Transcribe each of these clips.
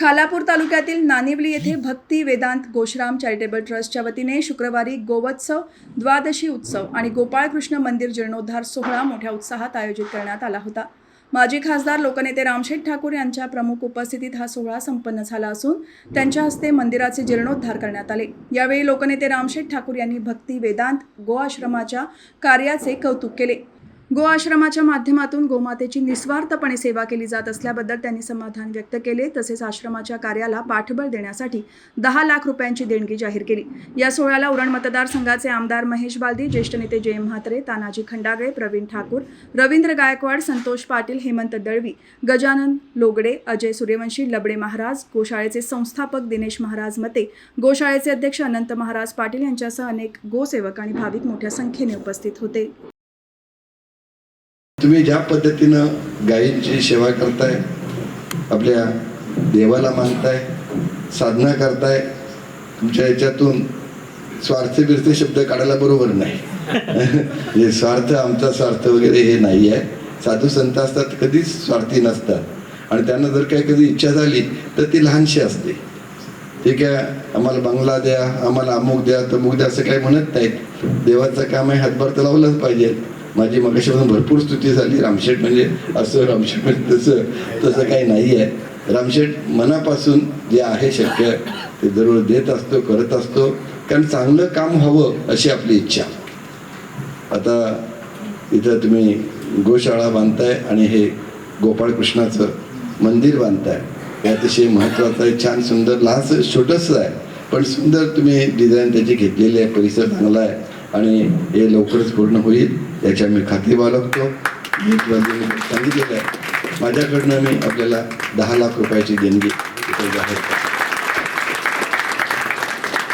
खालापूर तालुक्यातील नानिवली येथे भक्ती वेदांत गोश्राम चॅरिटेबल ट्रस्टच्या वतीने शुक्रवारी गोवत्सव द्वादशी उत्सव आणि गोपाळकृष्ण मंदिर जीर्णोद्धार सोहळा मोठ्या उत्साहात आयोजित करण्यात आला होता. माजी खासदार लोकनेते रामशेठ ठाकूर यांच्या प्रमुख उपस्थितीत हा सोहळा संपन्न झाला असून त्यांच्या हस्ते मंदिराचे जीर्णोद्धार करण्यात आले. यावेळी लोकनेते रामशेठ ठाकूर यांनी भक्ती वेदांत गो आश्रमाच्या कार्याचे कौतुक केले. गो आश्रमाच्या माध्यमातून गोमातेची निस्वार्थपणे सेवा केली जात असल्याबद्दल त्यांनी समाधान व्यक्त केले. तसेच आश्रमाच्या कार्याला पाठबळ देण्यासाठी दहा लाख रुपयांची देणगी जाहीर केली. या सोहळ्याला उरण मतदारसंघाचे आमदार महेश बालदी ज्येष्ठ नेते जय म्हात्रे तानाजी खंडागळे प्रवीण ठाकूर रवींद्र गायकवाड संतोष पाटील हेमंत दळवी गजानन लोगडे अजय सूर्यवंशी लबडे महाराज गोशाळेचे संस्थापक दिनेश महाराज मते गोशाळेचे अध्यक्ष अनंत महाराज पाटील यांच्यासह अनेक गोसेवक आणि भाविक मोठ्या संख्येने उपस्थित होते. तुम्ही ज्या पद्धतीनं गायींची सेवा करताय आपल्या देवाला मानताय साधना करताय तुमच्या याच्यातून स्वार्थ बिर्थ शब्द काढायला बरोबर नाही. हे स्वार्थ आमचा स्वार्थ वगैरे हे नाही आहे. साधू संत असतात कधीच स्वार्थी नसतात. आणि त्यांना जर काही कधी इच्छा झाली तर ती लहानशी असते. ठीक आहे आम्हाला बंगला द्या आम्हाला अमुक द्या तमुक द्या असं काही म्हणत नाहीत. देवाचं काम आहे हातभार तर लावलंच पाहिजे माझी मगाशीपासून भरपूर स्तुती झाली. रामशेठ म्हणजे असं रामशेठ म्हणजे तसं तसं काही नाही आहे रामशेठ मनापासून जे आहे शक्य ते जरूर देत असतो करत असतो. कारण चांगलं काम हवं अशी आपली इच्छा. आता इथं तुम्ही गोशाळा बांधताय आणि हे गोपाळकृष्णाचं मंदिर बांधताय. हे अतिशय महत्त्वाचं आहे. छान सुंदर लहानसं छोटंसं आहे. पण सुंदर तुम्ही डिझाईन त्याची घेतलेली आहे परिसर चांगला आहे आणि हे लवकरच पूर्ण होईल. याच्या मी खात्री बाळगतो. मी सांगितलेलं आहे. माझ्याकडनं मी आपल्याला दहा लाख रुपयाची देणगी इथे जाहीर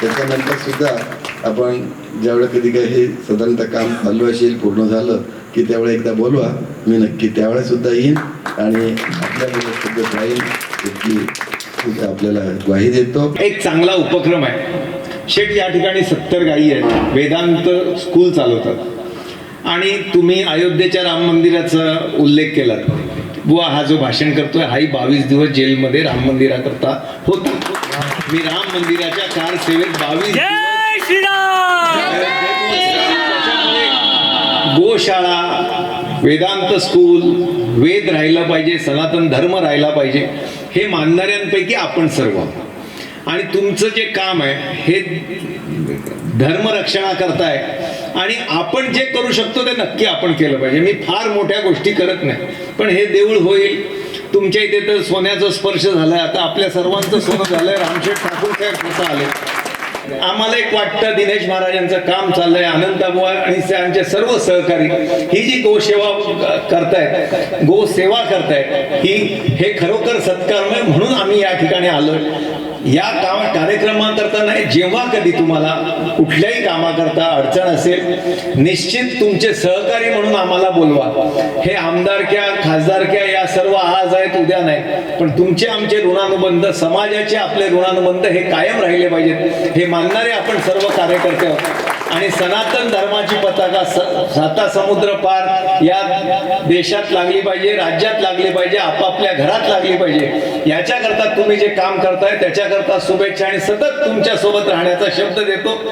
त्याच्यानंतर सुद्धा आपण ज्यावेळेला कधी काही हे साधारणतः काम चालू असेल पूर्ण झालं की त्यावेळेला एकदा बोलवा. मी नक्की त्यावेळेस सुद्धा येईन आणि आपल्याकडे सुद्धा राहील इतकी सुद्धा आपल्याला ग्वाही देतो. एक चांगला उपक्रम आहे. शेठ या ठिकाणी सत्तर गायी आहेत. वेदांत स्कूल चालवतात. आणि तुम्ही अयोध्येच्या राम मंदिराचा उल्लेख केलात. बुवा हा जो भाषण करतोय हाही बावीस दिवस जेलमध्ये राम मंदिराकरता होता. मी राम मंदिराच्या कार सेवेत बावीस गोशाळा वेदांत स्कूल वेद राहिला पाहिजे सनातन धर्म राहिला पाहिजे हे मानणाऱ्यांपैकी आपण सर्व आहोत. आणि तुमचं जे काम आहे हे धर्मरक्षणा करताय. आणि आपण जे करू शकतो ते नक्की आपण केलं पाहिजे. मी फार मोठ्या गोष्टी करत नाही. पण हे देऊळ होईल. तुमच्या इथे तर सोन्याचा स्पर्श झालाय. आता आपल्या सर्वांचं सोनं झालंय. रामशेठ ठाकूर साहेब स्वतः आले. आम्हाला एक वाटतं दिनेश महाराजांचं काम चाललंय अनंताबुवा आणि आमचे सर्व सहकारी. ही जी गोसेवा करतायत गोसेवा करतायत ही हे खरोखर सत्कारमय म्हणून आम्ही या ठिकाणी आलोय. या काम कार्यक्रमाकरता नाही जेव्हा कधी तुम्हाला कुठल्याही कामाकरता अडचण असेल निश्चित तुमचे सहकारी म्हणून आम्हाला बोलवा. हे आमदारक्या खासदारक्या या सर्व आज आहेत उद्या नाही. पण तुमचे आमचे ऋणानुबंध समाजाचे आपले ऋणानुबंध हे कायम राहिले पाहिजेत. हे मानणारे आपण सर्व कार्यकर्ते आहोत. आणि सनातन धर्माची पताका स- साता समुद्र पार या देशात लागली पाहिजे राज्यात लागली पाहिजे आपापल्या घरात लागली पाहिजे. याच्याकरता तुम्ही जे काम करताय त्याच्याकरता शुभेच्छा आणि सतत तुमच्यासोबत राहण्याचा शब्द देतो.